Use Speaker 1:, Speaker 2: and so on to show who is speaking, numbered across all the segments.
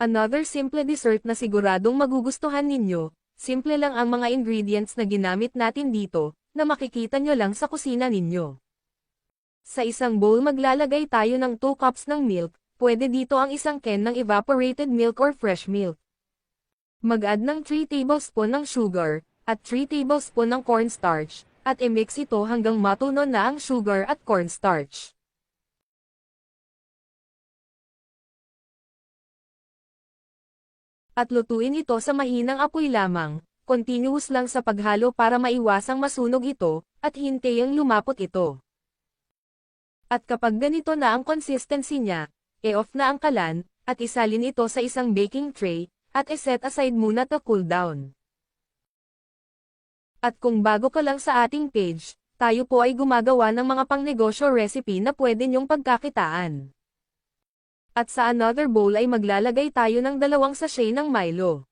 Speaker 1: Another simple dessert na siguradong magugustuhan ninyo, simple lang ang mga ingredients na ginamit natin dito, na makikita nyo lang sa kusina ninyo. Sa isang bowl maglalagay tayo ng 2 cups ng milk, pwede dito ang isang can ng evaporated milk or fresh milk. Mag-add ng 3 tablespoon ng sugar, at 3 tablespoon ng cornstarch, at i-mix ito hanggang matuno na ang sugar at cornstarch. At lutuin ito sa mahinang apoy lamang, continuous lang sa paghalo para maiwasang masunog ito, at hintayang lumapot ito. At kapag ganito na ang consistency niya, e-off na ang kalan, at isalin ito sa isang baking tray, at iset aside muna to cool down. At kung bago ka lang sa ating page, tayo po ay gumagawa ng mga pangnegosyo recipe na pwede niyong pagkakitaan. At sa another bowl ay maglalagay tayo ng dalawang sachet ng Milo.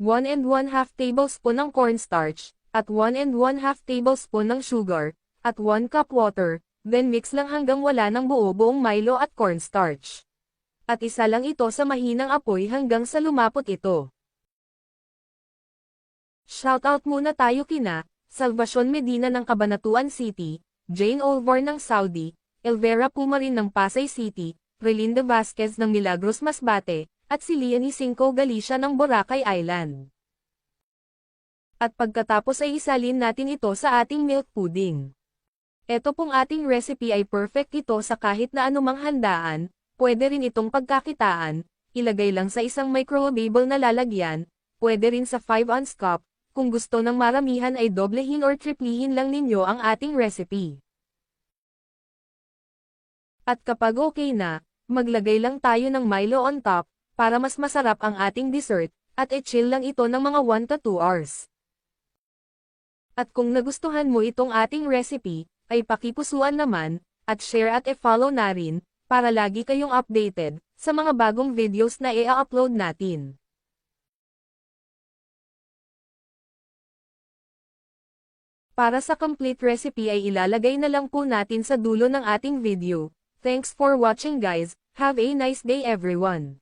Speaker 1: 1 and 1 half tablespoon ng cornstarch, at 1 and 1 half tablespoon ng sugar, at 1 cup water, then mix lang hanggang wala ng buo buong Milo at cornstarch. At isa lang ito sa mahinang apoy hanggang sa lumapot ito. Shoutout muna tayo kina, Salvacion Medina ng Cabanatuan City, Jane Olvor ng Saudi, Elvera Pumarin ng Pasay City, Relinda Vasquez ng Milagros Masbate, at si Leonie Cinco Galicia ng Boracay Island. At pagkatapos ay isalin natin ito sa ating milk pudding. Ito pong ating recipe ay perfect ito sa kahit na anumang handaan, pwede rin itong pagkakitaan, ilagay lang sa isang microwavable na lalagyan, pwede rin sa 5 ounce cup, kung gusto ng maramihan ay doblehin or triplihin lang ninyo ang ating recipe. At kapag okay na, maglagay lang tayo ng Milo on top, para mas masarap ang ating dessert, at i-chill lang ito ng mga 1 to 2 hours. At kung nagustuhan mo itong ating recipe, ay pakipusuan naman, at share at e-follow na rin, para lagi kayong updated, sa mga bagong videos na i-upload natin. Para sa complete recipe ay ilalagay na lang po natin sa dulo ng ating video. Thanks for watching guys, have a nice day everyone.